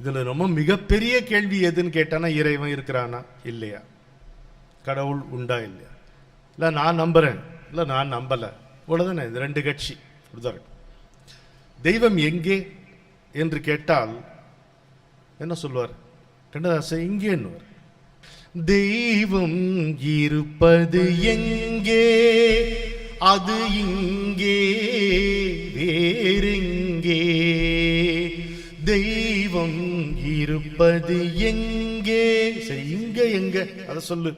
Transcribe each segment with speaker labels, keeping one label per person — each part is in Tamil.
Speaker 1: இதுல ரொம்ப மிகப்பெரிய கேள்வி எதுன்னு கேட்டானா இறைவன் இருக்கிறானா? இல்லையா? கடவுள் உண்டா இல்லையா? இல்லை நான் நம்புறேன். இல்லை நான் நம்பலை. இவ்வளோதானே இந்த ரெண்டு கட்சி. தெய்வம் எங்கே என்று கேட்டால் என்ன சொல்லுவார்? கண்ணதாசன் இங்கேன்னுவார். தெய்வம் இருப்பது எங்கே? அது இங்கே தெய்வம் இருப்பது எங்கே? சரி இங்க எங்க? அத சொல்லு.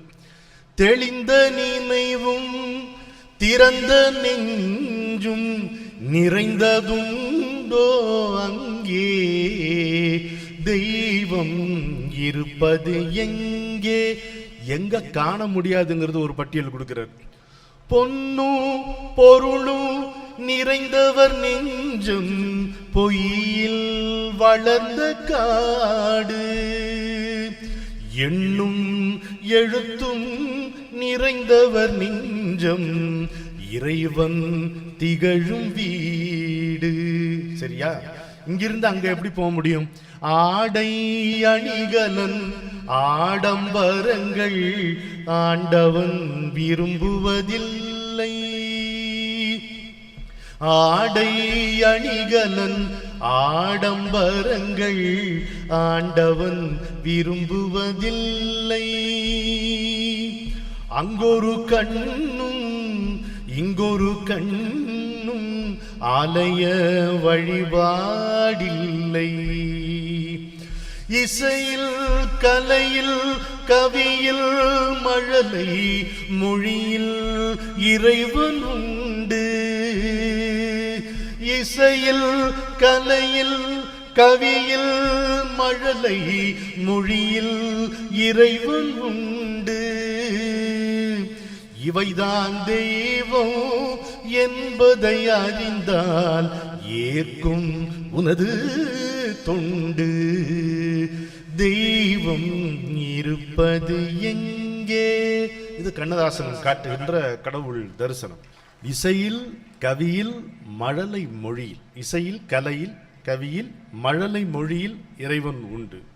Speaker 1: தெளிந்த நினைவும் திறந்த நெஞ்சும் நிறைந்ததுண்டோ அங்கே? தெய்வம் இருப்பது எங்கே? எங்க காண முடியாதுங்கிறது ஒரு பட்டியல் கொடுக்கிறார். பொன்னும் பொருளும் நிறைந்தவர் நெஞ்சும் பொய்யில் வளர்ந்த காடு. எண்ணும் எழுத்தும் நிறைந்தவர் நெஞ்சம் இறைவன் திகழும் வீடு. சரியா? இங்கிருந்து அங்க எப்படி போக முடியும்? ஆடை அணிகலன் ஆடம்பரங்கள் ஆண்டவன் விரும்புவதில்லை. ஆடை அணிகலன் ஆடம்பரங்கள் ஆண்டவன் விரும்புவதில்லை. அங்கொரு கண்ணும் இங்கொரு கண்ணும் ஆலய வழிபாடில்லை. இசையில் கலையில் கவியில் மழலை மொழியில் இறைவன் உண்டு இசையில் கலையில் கவியில் மழலை மொழியில் இறைவன் உண்டு. இவைதான் தெய்வம் என்பதை அறிந்தால் ஏற்கும் உனது தொண்டு. தெய்வம் இருப்பது எங்கே? இது கண்ணதாசன் காட்டுகின்ற கடவுள் தரிசனம். இசையில் கவியில் மழலை மொழியில் இசையில் கலையில் கவியில் மழலை மொழியில் இறைவன் உண்டு.